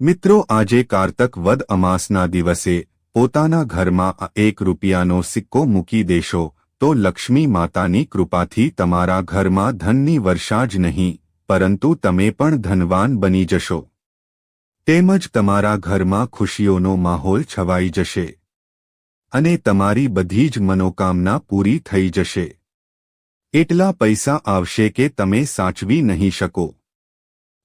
મિત્રો, આજે કારતક વદ અમાસના દિવસે પોતાના ઘરમાં એક રૂપિયાનો સિક્કો મૂકી દેશો, તો લક્ષ્મી માતાની કૃપાથી તમારા ઘરમાં ધનની વર્ષા જ નહીં, પરંતુ તમે પણ ધનવાન બની જશો. તેમજ તમારા ઘરમાં ખુશીઓનો માહોલ છવાઈ જશે. અને તમારી બધી જ મનોકામના પૂરી થઈ જશે. એટલા પૈસા આવશે કે તમે સાચવી નહીં શકો.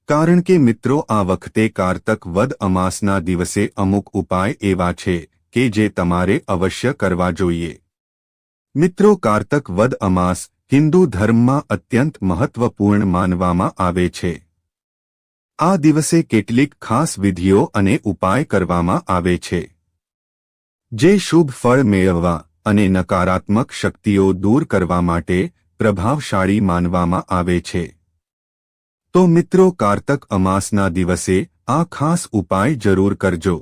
કારણ કે મિત્રો આ વખતે કારતક વદ અમાસના દિવસે અમુક ઉપાય એવા છે કે જે તમારે અવશ્ય કરવા જોઈએ. મિત્રો કારતક વદ અમાસ હિન્દુ ધર્મમાં અત્યંત મહત્વપૂર્ણ માનવામાં આવે છે. આ દિવસે કેટલીક ખાસ વિધિઓ અને ઉપાય કરવામાં આવે છે. જે શુભ ફળ મેળવવા અને નકારાત્મક શક્તિઓ દૂર કરવા માટે પ્રભાવશાળી માનવામાં આવે છે. તો મિત્રો કારતક અમાસના દિવસે આ ખાસ ઉપાય જરૂર કરજો.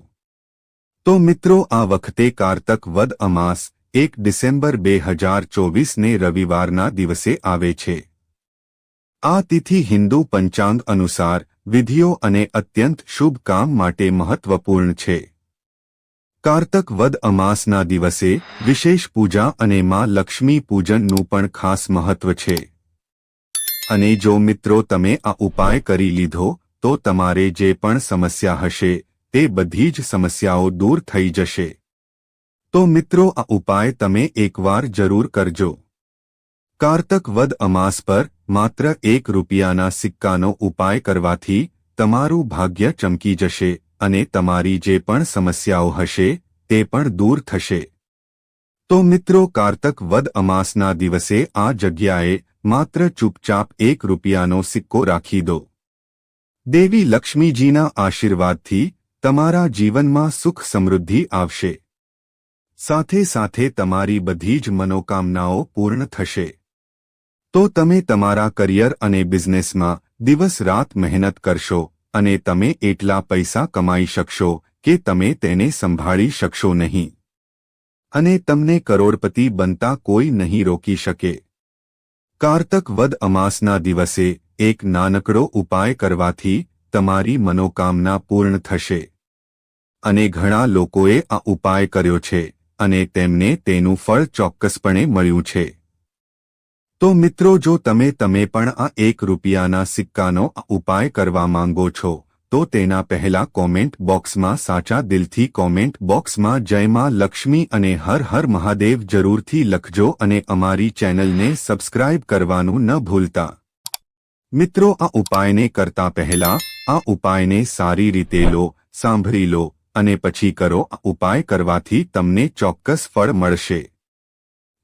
તો મિત્રો આ વખતે કારતક વદ અમાસ એક ડિસેમ્બર બે હજાર ચોવીસને રવિવારના દિવસે આવે છે. આ તિથિ હિન્દુ પંચાંગ અનુસાર વિધિઓ અને અત્યંત શુભ કામ માટે મહત્વપૂર્ણ છે. કારતક વદ અમાસના દિવસે વિશેષ પૂજા અને માં લક્ષ્મી પૂજનનું પણ ખાસ મહત્વ છે. અને જો મિત્રો તમે આ ઉપાય કરી લીધો, તો તમારે જે પણ સમસ્યા હશે, તે બધી જ સમસ્યાઓ દૂર થઈ જશે. તો મિત્રો આ ઉપાય તમે એકવાર જરૂર કરજો. કારતક વદ અમાસ પર માત્ર એક રૂપિયાના સિક્કાનો ઉપાય કરવાથી તમારું ભાગ્ય ચમકી જશે અને તમારી જે પણ સમસ્યાઓ હશે, તે પણ દૂર થશે. તો મિત્રો કારતક વદ અમાસના દિવસે આ જગ્યાએ માત્ર ચૂપચાપ એક રૂપિયાનો સિક્કો રાખી દો. દેવી લક્ષ્મીજીના આશીર્વાદથી તમારા જીવનમાં સુખ સમૃદ્ધિ આવશે. સાથે સાથે તમારી બધી જ મનોકામનાઓ પૂર્ણ થશે. તો તમે તમારા કરિયર અને બિઝનેસમાં દિવસ રાત મહેનત કરશો અને તમે એટલા પૈસા કમાઈ શકશો કે તમે તેને સંભાળી શકશો નહીં. અને તમને કરોડપતિ બનતા કોઈ નહીં રોકી શકે. કારતક વદ અમાસના દિવસે એક નાનકડો ઉપાય કરવાથી તમારી મનોકામના પૂર્ણ થશે. અને ઘણા લોકોએ આ ઉપાય કર્યો છે અને તેમને તેનું ફળ ચોક્કસપણે મળ્યું છે. તો મિત્રો, જો તમે તમે પણ આ એક રૂપિયાના સિક્કાનો ઉપાય કરવા માંગો છો તો તેના પહેલા કોમેન્ટ બોક્સમાં સાચા દિલથી કોમેન્ટ બોક્સમાં જયમાં લક્ષ્મી અને હર હર મહાદેવ જરૂરથી લખજો અને અમારી ચેનલને સબસ્ક્રાઇબ કરવાનું ન ભૂલતા. મિત્રો, આ ઉપાયને કરતા પહેલા, આ ઉપાયને સારી રીતે લો, સાંભળી લો, અને પછી કરો, આ ઉપાય કરવાથી તમને ચોક્કસ ફળ મળશે.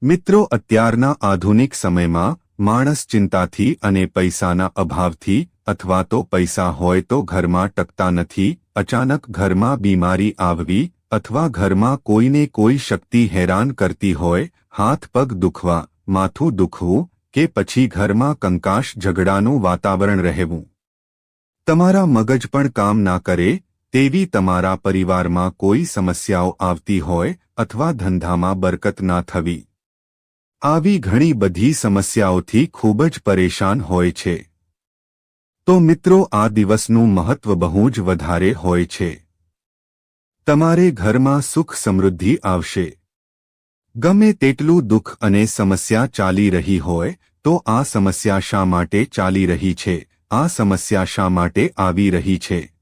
મિત્રો, અત્યારના આધુનિક સમયમાં માણસ ચિંતાથી અને પૈસાના અભાવથી અથવા તો પૈસા હોય તો ઘરમાં ટકતા નથી, અચાનક ઘરમાં બીમારી આવવી અથવા ઘરમાં કોઈને કોઈ શક્તિ હેરાન કરતી હોય, હાથ પગ દુખવા, માથું દુખવું કે પછી ઘરમાં કંકાશ ઝઘડાનું વાતાવરણ રહેવું. તમારા મગજ પણ કામ ના કરે, તેવી તમારા પરિવારમાં કોઈ સમસ્યાઓ આવતી હોય અથવા ધંધામાં બરકત ના થવી. આવી ઘણી બધી સમસ્યાઓથી ખૂબ જ પરેશાન હોય છે. તો મિત્રો, આ દિવસનું મહત્વ બહુ જ વધારે હોય છે. તમારે ઘરમાં સુખ સમૃદ્ધિ આવશે. ગમે તેટલું દુઃખ અને સમસ્યા ચાલી રહી હોય, તો આ સમસ્યા શા માટે ચાલી રહી છે? આ સમસ્યા શા માટે આવી રહી છે?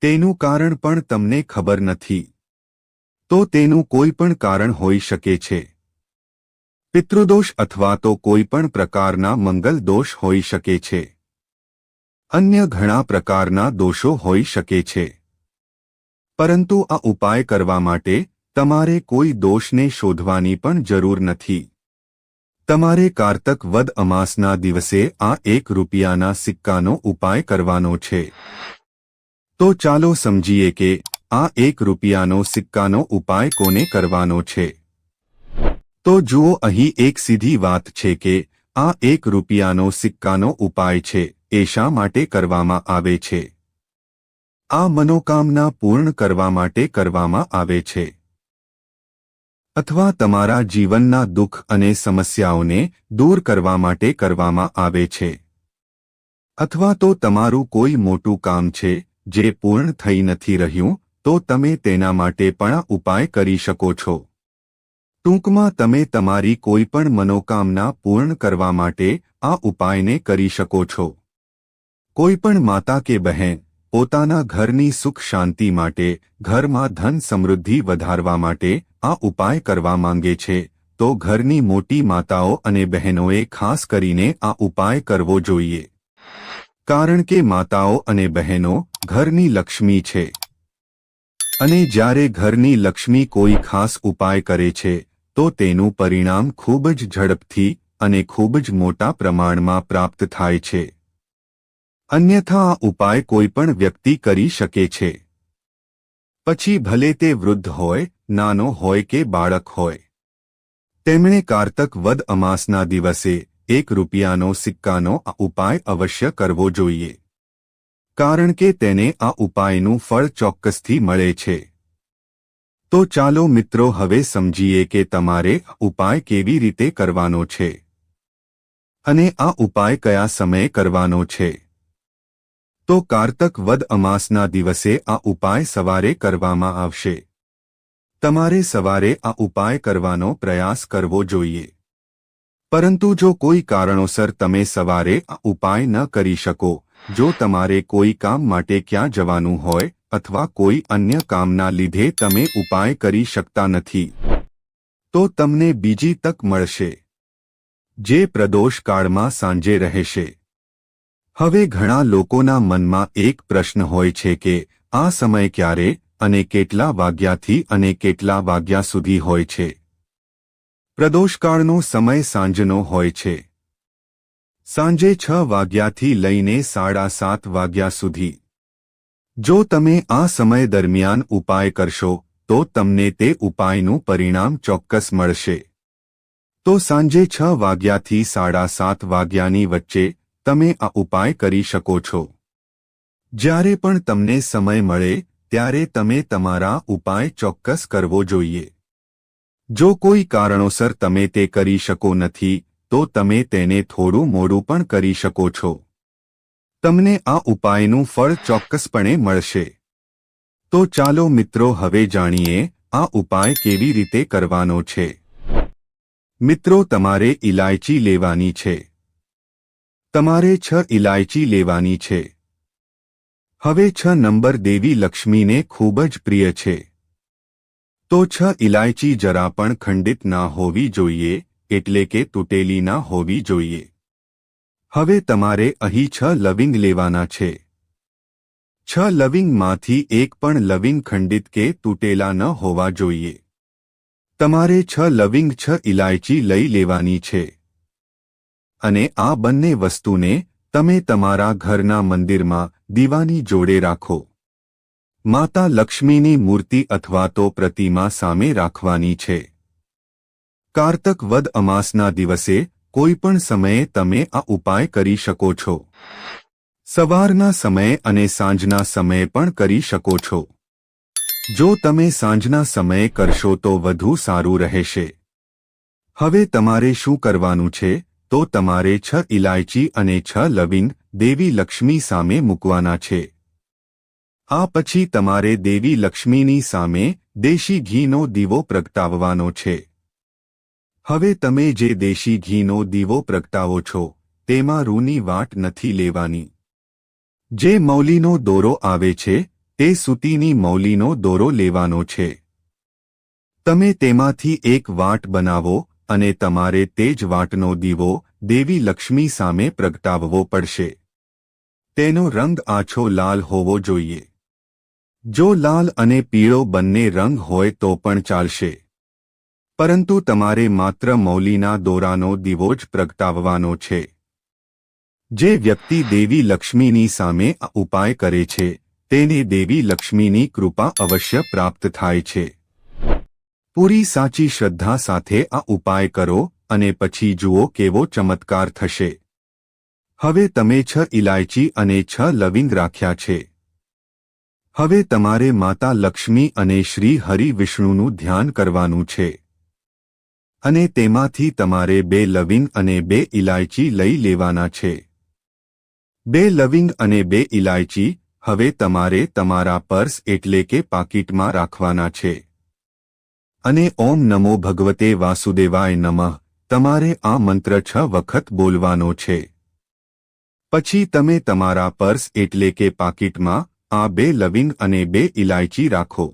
તેનું કારણ પણ તમને ખબર નથી. તો તેનું કોઈ પણ કારણ હોઈ શકે છે. પિતૃદોષ અથવા તો કોઈ પણ પ્રકારના મંગલ દોષ હોઈ શકે છે. અન્ય ઘણા પ્રકારના દોષો હોઈ શકે છે. પરંતુ આ ઉપાય કરવા માટે તમારે કોઈ દોષને શોધવાની પણ જરૂર નથી. તમારે કારતક વદ અમાસના દિવસે આ એક રૂપિયાના સિક્કાનો ઉપાય કરવાનો છે. તો ચાલો સમજીએ કે આ એક રૂપિયાનો સિક્કાનો ઉપાય કોને કરવાનો છે. તો જુઓ અહીં એક સીધી વાત છે કે આ એક રૂપિયાનો સિક્કાનો ઉપાય છે. એ શા માટે કરવામાં આવે છે? આ મનોકામના પૂર્ણ કરવા માટે કરવામાં આવે છે. અથવા તમારા જીવનના દુઃખ અને સમસ્યાઓને દૂર કરવા માટે કરવામાં આવે છે. અથવા તો તમારું કોઈ મોટું કામ છે, જે પૂર્ણ થઈ નથી રહ્યું, તો તમે તેના માટે પણ ઉપાય કરી શકો છો. ટૂંકમાં તમે તમારી કોઈપણ મનોકામના પૂર્ણ કરવા માટે આ ઉપાયને કરી શકો છો. કોઈપણ માતા કે બહેન પોતાના ઘરની સુખ શાંતિ માટે, ઘરમાં ધન સમૃદ્ધિ વધારવા માટે આ ઉપાય કરવા માંગે છે, તો ઘરની મોટી માતાઓ અને બહેનોએ ખાસ કરીને આ ઉપાય કરવો જોઈએ. કારણ કે માતાઓ અને બહેનો ઘરની લક્ષ્મી છે. અને જ્યારે ઘરની લક્ષ્મી કોઈ ખાસ ઉપાય કરે છે, તો તેનું પરિણામ ખૂબ જ ઝડપથી અને ખૂબ જ મોટા પ્રમાણમાં પ્રાપ્ત થાય છે. અન્યથા આ ઉપાય કોઈપણ વ્યક્તિ કરી શકે છે. પછી ભલે તે વૃદ્ધ હોય, નાનો હોય કે બાળક હોય. તેમણે કારતક વદ અમાસના દિવસે એક રૂપિયાનો સિક્કાનો આ ઉપાય અવશ્ય કરવો જોઈએ. કારણ કે તેને આ ઉપાયનું ફળ ચોક્કસથી મળે છે. તો ચાલો મિત્રો હવે સમજીએ કે તમારે ઉપાય કેવી રીતે કરવાનો છે. અને આ ઉપાય કયા સમયે કરવાનો છે. તો કારતક વદ અમાસના દિવસે આ ઉપાય સવારે કરવામાં આવશે. તમારે સવારે આ ઉપાય કરવાનો પ્રયાસ કરવો જોઈએ. પરંતુ જો કોઈ કારણોસર તમે સવારે આ ઉપાય ન કરી શકો, જો તમારે કોઈ કામ માટે ક્યાં જવાનું હોય, અથવા કોઈ અન્ય કામના લીધે તમે ઉપાય કરી શકતા નથી, તો તમને બીજી તક મળશે. જે પ્રદોષ કાળમાં સાંજે રહેશે. હવે ઘણા લોકોના મનમાં એક પ્રશ્ન હોય છે કે, આ સમય ક્યારે અને કેટલા વાગ્યાથી અને કેટલા વાગ્યા સુધી હોય છે? પ્રદોષકાળનો સમય સાંજનો હોય છે. સાંજે છ વાગ્યાથી લઈને સાડા સાત વાગ્યા સુધી. જો તમે આ સમય દરમિયાન ઉપાય કરશો, તો તમને તે ઉપાયનું પરિણામ ચોક્કસ મળશે. તો સાંજે છ વાગ્યાથી સાડા સાત વાગ્યાની વચ્ચે તમે આ ઉપાય કરી શકો છો. જ્યારે પણ તમને સમય મળે, ત્યારે તમે તમારા ઉપાય ચોક્કસ કરવો જોઈએ. જો કોઈ કારણોસર તમે તે કરી શકો નથી, તો તમે તેને થોડું મોડું પણ કરી શકો છો. તમને આ ઉપાયનું ફળ ચોક્કસપણે મળશે. તો ચાલો મિત્રો, હવે જાણીએ, આ ઉપાય કેવી રીતે કરવાનો છે. મિત્રો, તમારે ઇલાયચી લેવાની છે. તમારે છ ઇલાયચી લેવાની છે. હવે છ નંબર દેવી લક્ષ્મીને ખૂબ જ પ્રિય છે. તો છ ઇલાયચી જરા પણ ખંડિત ના હોવી જોઈએ, એટલે કે તૂટેલી ના હોવી જોઈએ. હવે તમારે અહીં છ લવિંગ લેવાના છે. છ લવિંગમાંથી એક પણ લવિંગ ખંડિત કે તૂટેલા ન હોવા જોઈએ. તમારે છ લવિંગ છ ઇલાયચી લઈ લેવાની છે. અને આ બંને વસ્તુને તમે તમારા ઘરના મંદિરમાં દીવાની જોડે રાખો. માતા લક્ષ્મીની મૂર્તિ અથવા તો પ્રતિમા સામે રાખવાની છે. કારતક વદ અમાસના દિવસે કોઈપણ સમયે તમે આ ઉપાય કરી શકો છો. સવારના સમયે અને સાંજના સમયે પણ કરી શકો છો. જો તમે સાંજના સમયે કરશો તો વધુ સારું રહેશે. હવે તમારે શું કરવાનું છે? તો તમારે છ ઇલાયચી અને છ લવિંગ દેવી લક્ષ્મી સામે મૂકવાના છે. આ પછી તમારે દેવી લક્ષ્મીની સામે દેશી ઘીનો દીવો પ્રગટાવવાનો છે. હવે તમે જે દેશી ઘીનો દીવો પ્રગટાવો છો, તેમાં રૂની વાટ નથી લેવાની. જે મૌલીનો દોરો આવે છે, તે સૂતીની મૌલીનો દોરો લેવાનો છે. તમે તેમાંથી એક વાટ બનાવો અને તમારે તે જ વાટનો દીવો દેવી લક્ષ્મી સામે પ્રગટાવવો પડશે. તેનો રંગ આછો લાલ હોવો જોઈએ. જો લાલ અને પીળો બંને રંગ હોય તો પણ ચાલશે. પરંતુ તમારે માત્ર મૌલીના દોરાનો દીવો જ પ્રગટાવવાનો છે. જે વ્યક્તિ દેવી લક્ષ્મીની સામે ઉપાય કરે છે, તેને દેવી લક્ષ્મીની કૃપા અવશ્ય પ્રાપ્ત થાય છે. પૂરી સાચી શ્રદ્ધા સાથે આ ઉપાય કરો અને પછી જુઓ કેવો ચમત્કાર થશે. હવે તમે છ ઇલાયચી અને છ લવિંગ રાખ્યા છે. હવે તમારે માતા લક્ષ્મી અને શ્રી હરિ વિષ્ણુનું ધ્યાન કરવાનું છે. અને તેમાંથી તમારે બે લવિંગ અને બે ઇલાયચી લઈ લેવાના છે. બે લવિંગ અને બે ઇલાયચી હવે તમારે તમારા પર્સ એટલે કે પાકીટમાં રાખવાના છે. અને ઓમ નમો ભગવતે વાસુદેવાય નમઃ. તમારે આ મંત્ર છ વખત બોલવાનો છે. પછી તમે તમારા પર્સ એટલે કે પાકીટમાં આ બે લવિંગ અને બે ઇલાયચી રાખો.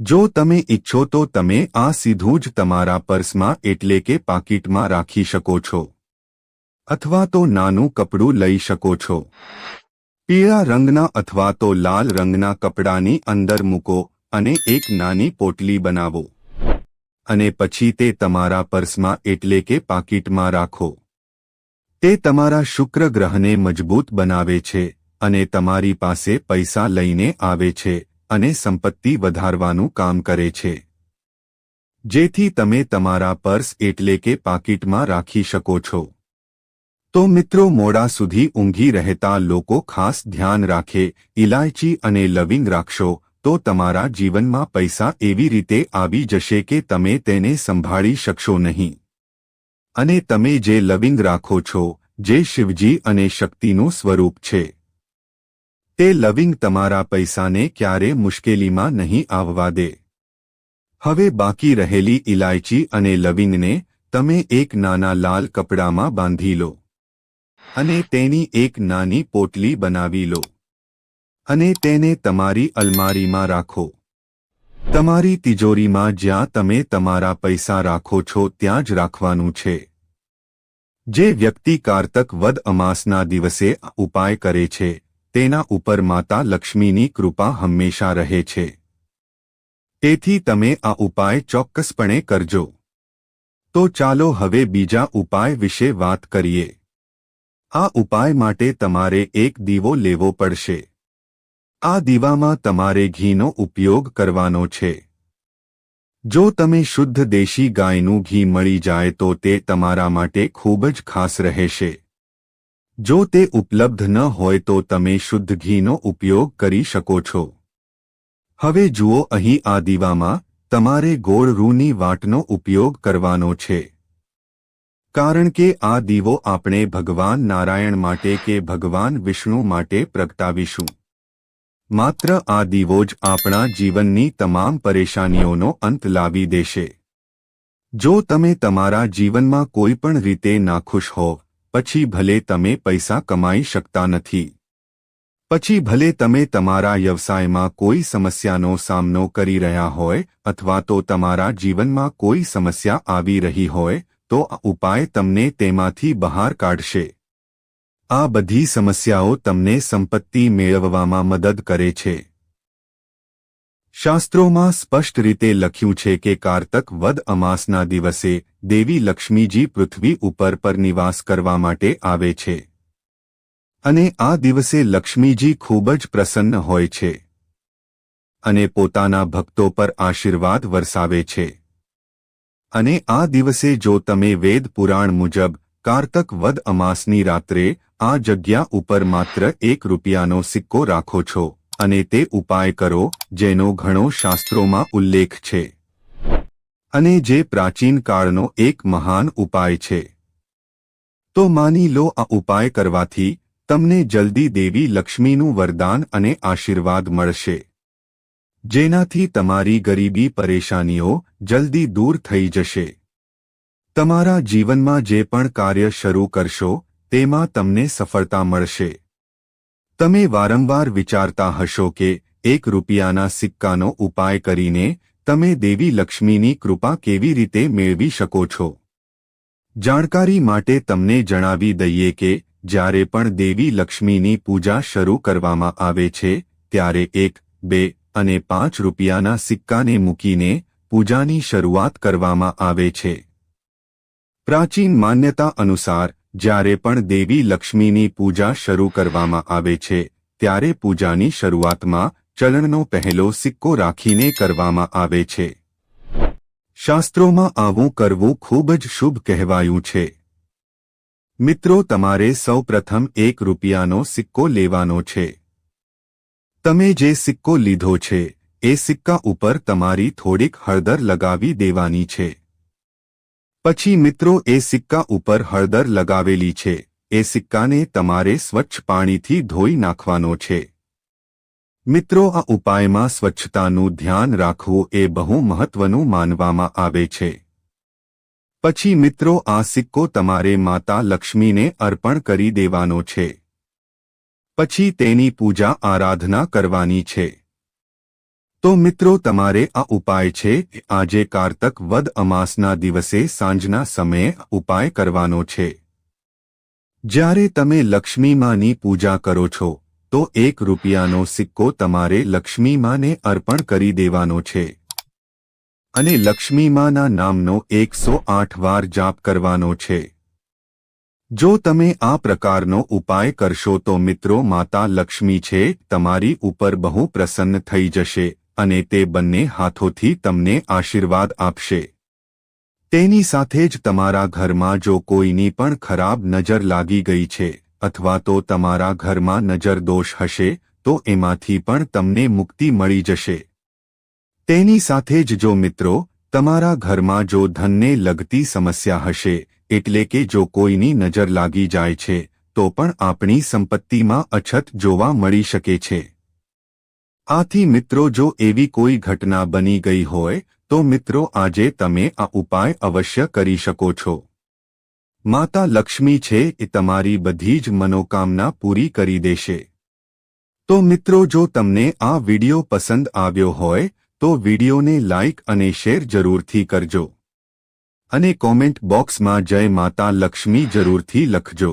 જો તમે ઈચ્છો તો તમે આ સીધું જ તમારા પર્સમાં એટલે કે પાકીટમાં રાખી શકો છો. અથવા તો નાનું કપડું લઈ શકો છો. પીળા રંગના અથવા તો લાલ રંગના કપડાની અંદર મૂકો અને એક નાની પોટલી બનાવો. અને પછી તે તમારા પર્સમાં એટલે કે પાકીટમાં રાખો. તે તમારા શુક્ર ગ્રહને મજબૂત બનાવે છે અને તમારી પાસે પૈસા લઈને આવે છે અને સંપત્તિ વધારવાનું કામ કરે છે. જેથી તમે તમારા પર્સ એટલે કે પાકીટમાં રાખી શકો છો. તો મિત્રો મોડા સુધી ઊંઘી રહેતા લોકો ખાસ ધ્યાન રાખે ઇલાયચી અને લવિંગ રાખશો તો તમારા જીવનમાં પૈસા એવી રીતે આવી જશે કે તમે તેને સંભાળી શકશો નહીં. અને તમે જે લવિંગ રાખો છો, જે શિવજી અને શક્તિનું સ્વરૂપ છે. તે લવિંગ તમારા પૈસાને ક્યારે મુશ્કેલીમાં નહીં આવવા દે. હવે બાકી રહેલી ઇલાયચી અને લવિંગને તમે એક નાના લાલ કપડામાં બાંધી લો. અને તેની એક નાની પોટલી બનાવી લો. અને તેને તમારી અલમારીમાં રાખો. તમારી તિજોરીમાં જ્યાં તમે તમારા પૈસા રાખો છો ત્યાં જ રાખવાનું છે. જે વ્યક્તિ કારતક વદ અમાસના દિવસે ઉપાય કરે છે, તેના ઉપર માતા લક્ષ્મીની કૃપા હંમેશા રહે છે. તેથી તમે આ ઉપાય ચોક્કસપણે કરજો. તો ચાલો હવે બીજા ઉપાય વિશે વાત કરીએ. આ ઉપાય માટે તમારે એક દીવો લેવો પડશે. આ દીવામાં તમારે ઘીનો ઉપયોગ કરવાનો છે. જો તમે શુદ્ધ દેશી ગાયનું ઘી મળી જાય તો તે તમારા માટે ખૂબ જ ખાસ રહેશે. જો તે ઉપલબ્ધ ન હોય તો તમે શુદ્ધ ઘીનો ઉપયોગ કરી શકો છો. હવે જુઓ અહીં આ દીવામાં તમારે ગોળ રૂની વાટનો ઉપયોગ કરવાનો છે. કારણ કે આ દીવો આપણે ભગવાન નારાયણ માટે કે ભગવાન વિષ્ણુ માટે પ્રગટાવીશું. માત્ર આ દીવો જ આપણા જીવનની તમામ પરેશાનીઓનો અંત લાવી દેશે. જો તમે તમારા જીવનમાં કોઈ પણ રીતે નાખુશ હો, પછી ભલે તમે પૈસા કમાઈ શકતા નથી. પછી ભલે તમે તમારા વ્યવસાયમાં કોઈ સમસ્યાનો સામનો કરી રહ્યા હોય, અથવા તો તમારા જીવનમાં કોઈ સમસ્યા આવી રહી હોય, તો ઉપાય તમને તેમાંથી બહાર કાઢશે. આ બધી સમસ્યાઓ તમને સંપત્તિ મેળવવામાં મદદ કરે છે. શાસ્ત્રોમાં સ્પષ્ટ રીતે લખ્યું છે કે કારતક વદ અમાસના દિવસે દેવી લક્ષ્મીજી પૃથ્વી ઉપર પર નિવાસ કરવા માટે આવે છે. અને આ દિવસે લક્ષ્મીજી ખૂબ જ પ્રસન્ન હોય છે. અને પોતાના ભક્તો પર આશીર્વાદ વરસાવે છે. અને આ દિવસે જો તમે વેદ પુરાણ મુજબ કારતક વદ અમાસની રાત્રે આ જગ્યા ઉપર માત્ર એક રૂપિયાનો સિક્કો રાખો છો અને તે ઉપાય કરો જેનો ઘણો શાસ્ત્રોમાં ઉલ્લેખ છે. અને જે પ્રાચીન કાળનો એક મહાન ઉપાય છે. તો માની લો આ ઉપાય કરવાથી તમને જલ્દી દેવી લક્ષ્મીનું વરદાન અને આશીર્વાદ મળશે. જેનાથી તમારી ગરીબી પરેશાનીઓ જલ્દી દૂર થઈ જશે. તમારા જીવનમાં જે પણ કાર્ય શરૂ કરશો, તેમાં તમને સફળતા મળશે. તમે વારંવાર વિચારતા હશો કે એક રૂપિયાના સિક્કાનો ઉપાય કરીને તમે દેવી લક્ષ્મીની કૃપા કેવી રીતે મેળવી શકો છો. જાણકારી માટે તમને જણાવી દઈએ કે જ્યારે પણ દેવી લક્ષ્મીની પૂજા શરૂ કરવામાં આવે છે, ત્યારે એક, બે અને પાંચ રૂપિયાના સિક્કાને મૂકીને પૂજાની શરૂઆત કરવામાં આવે છે. પ્રાચીન માન્યતા અનુસાર, જ્યારે પણ દેવી લક્ષ્મીની પૂજા શરૂ કરવામાં આવે છે, ત્યારે પૂજાની શરૂઆતમાં ચલણનો પહેલો સિક્કો રાખીને કરવામાં આવે છે. શાસ્ત્રોમાં આવું કરવું ખૂબ જ શુભ કહેવાયું છે. મિત્રો, તમારે સૌપ્રથમ એક રૂપિયાનો સિક્કો લેવાનો છે. તમે જે સિક્કો લીધો છે, એ સિક્કા ઉપર તમારી થોડીક હળદર લગાવી દેવાની છે. પછી મિત્રો, એ સિક્કા ઉપર હળદર લગાવેલી છે. એ સિક્કાને તમારે સ્વચ્છ પાણીથી ધોઈ નાખવાનો છે. મિત્રો, આ ઉપાયમાં સ્વચ્છતાનું ધ્યાન રાખવું એ બહુ મહત્વનું માનવામાં આવે છે. પછી મિત્રો, આ સિક્કો તમારે માતા લક્ષ્મીને અર્પણ કરી દેવાનો છે. પછી તેની પૂજા આરાધના કરવાની છે. તો મિત્રો તમારે આ ઉપાય છે, આજે કારતક વદ અમાસના દિવસે સાંજના સમયે ઉપાય કરવાનો છે. જ્યારે તમે લક્ષ્મીમાની પૂજા કરો છો, તો એક રૂપિયાનો સિક્કો તમારે લક્ષ્મીમાને અર્પણ કરી દેવાનો છે. અને લક્ષ્મીમાના નામનો એકસો આઠ વાર જાપ કરવાનો છે. જો તમે આ પ્રકારનો ઉપાય કરશો તો મિત્રો માતા લક્ષ્મી છે, તમારી ઉપર બહુ પ્રસન્ન થઈ જશે. અને તે બંને હાથોથી તમને આશીર્વાદ આપશે. તેની સાથે જ તમારા ઘરમાં જો કોઈની પણ ખરાબ નજર લાગી ગઈ છે, અથવા તો તમારા ઘરમાં નજર દોષ હશે, તો એમાંથી પણ તમને મુક્તિ મળી જશે. તેની સાથે જ જો મિત્રો, તમારા ઘરમાં જો ધનને લગતી સમસ્યા હશે, એટલે કે જો કોઈની નજર લાગી જાય છે, તો પણ આપણી સંપત્તિમાં અછત જોવા મળી શકે છે. આથી મિત્રો જો એવી કોઈ ઘટના બની ગઈ હોય, તો મિત્રો આજે તમે આ ઉપાય અવશ્ય કરી શકો છો. માતા લક્ષ્મી છે એ તમારી બધી જ મનોકામના પૂરી કરી દેશે. તો મિત્રો જો તમને આ વિડિયો પસંદ આવ્યો હોય, તો વિડિયોને લાઇક અને શેર જરૂરથી કરજો. અને કોમેન્ટ બોક્સમાં જય માતા લક્ષ્મી જરૂરથી લખજો.